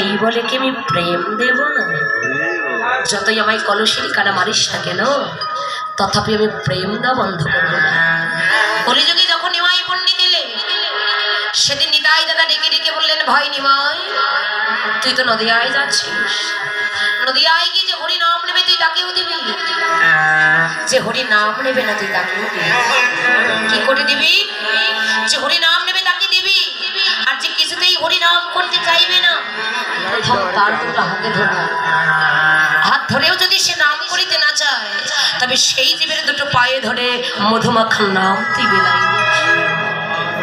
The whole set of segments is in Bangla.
এই বলে কি আমি প্রেম দেব না? যতই আমায় কলসির কানা মারিস না কেন, তথাপি আমি প্রেম দেওয়া বন্ধ করব না। কলিযুগে যখন নিমাই পণ্ডিত এলে, সেদিন নিতাই দাদা ডেকে ডেকে বললেন ভয় নিমাই, তুই তো নদিয়ায় যাচ্ছিস। নদিয়ায় গিয়ে যে হরি নাম নেবে, তুই তাকেও দিবি? যে হরি নাম নেবে না, তুই তাকেও দিবি। কি করে দিবি? যে হরি নাম নেবে তাকে দিবি আর যে কিছুতেই হরি নাম করতে চাইবে না প্রথম তার দুটো হাতে ধরবি হাত ধরেও যদি সে নাম করিতে না চায় তবে সেই জীবের দুটো পায়ে ধরে মধুমাখার নাম তুই বেলাই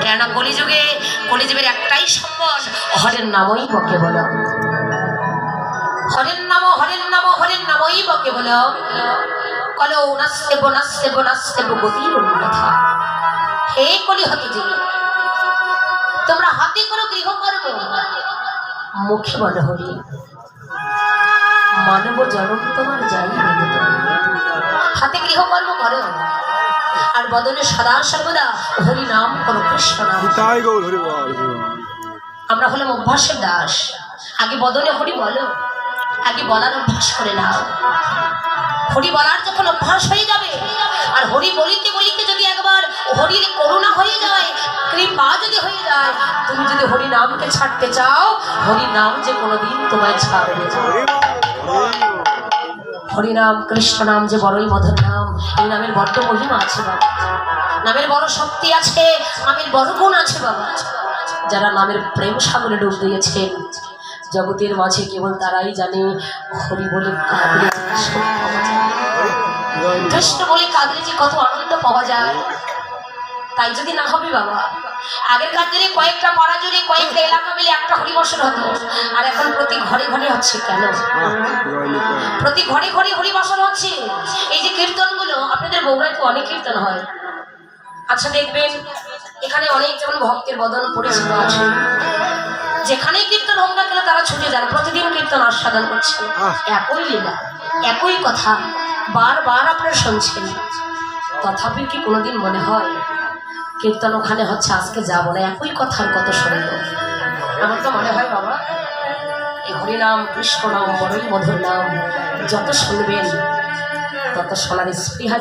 কেন কলিযুগে কলিযুগের একটাই সম্বল হরের নামই বকে বলো হরের নাম হরের নাম, হরের নামই বকে বলো কলো নাস্তে বনাস্তে বনাস্তে গতির কথা হে কলি হতে যে তোমরা হাতে করো গৃহকর্ম মুখে বলো হরি মানব জনম তোমার যাই। হাতে গৃহকর্ম করো। আর বদনে সদা সর্বদা হরি নাম করো কৃষ্ণ নাম আমরা হলাম অভ্যাসের দাস। আগে বদনে হরি বলো। আগে বলার অভ্যাস করে নাও। হরি বলার যখন অভ্যাস হয়ে যাবে আর হরি বলিতে বলিতে যদি একবার হরির কৃপা যদি হয়ে যায়, তুমি যদি হরি নামকে ছাড়তে চাও হরি নাম যে কোনোদিন তোমায় ছাড়বে। হরিনাম কৃষ্ণ নাম যে বড়ই মধুর নাম, এই নামের বড্ড মহিমা আছে বাবা নামের বড় শক্তি আছে, নামের বড় গুণ আছে বাবা যারা নামের প্রেম সাগরে ডুব দিয়েছেন জগতের মাঝে কেবল তারাই জানে, হরি বলে। কৃষ্ণ বলে কাঁদলে যে কত আনন্দ পাওয়া যায় তাই যদি না হবে বাবা আগেরকার দিনে কয়েকটা পাড়া জুড়ে কয়েকটা এলাকা মিলে একটা হরিবসন হতো। আর এখন প্রতি ঘরে ঘরে হচ্ছে কেন? প্রতি ঘরে ঘরে হরিবাসন হচ্ছে। এই যে কীর্তনগুলো আপনাদের বগুড়ায় তো অনেক কীর্তন হয়। আচ্ছা দেখবেন এখানে অনেক যেমন ভক্তের বদন পরিচিত আছে। যেখানেই কীর্তন হোক না কেন তারা ছুটে যান। প্রতিদিন কীর্তন আস্বাদন করছে। একই লীলা একই কথা বারবার আপনারা শুনছেন। তথাপি কি কোনোদিন মনে হয় কীর্তন ওখানে হচ্ছে, আজকে যাব না, একই কথার কত শুনল আমার তো মনে হয়, বাবা এই হরিনাম কৃষ্ণ নাম বড়ই মধুর নাম যত শুনবেন, তত শোনার স্পৃহা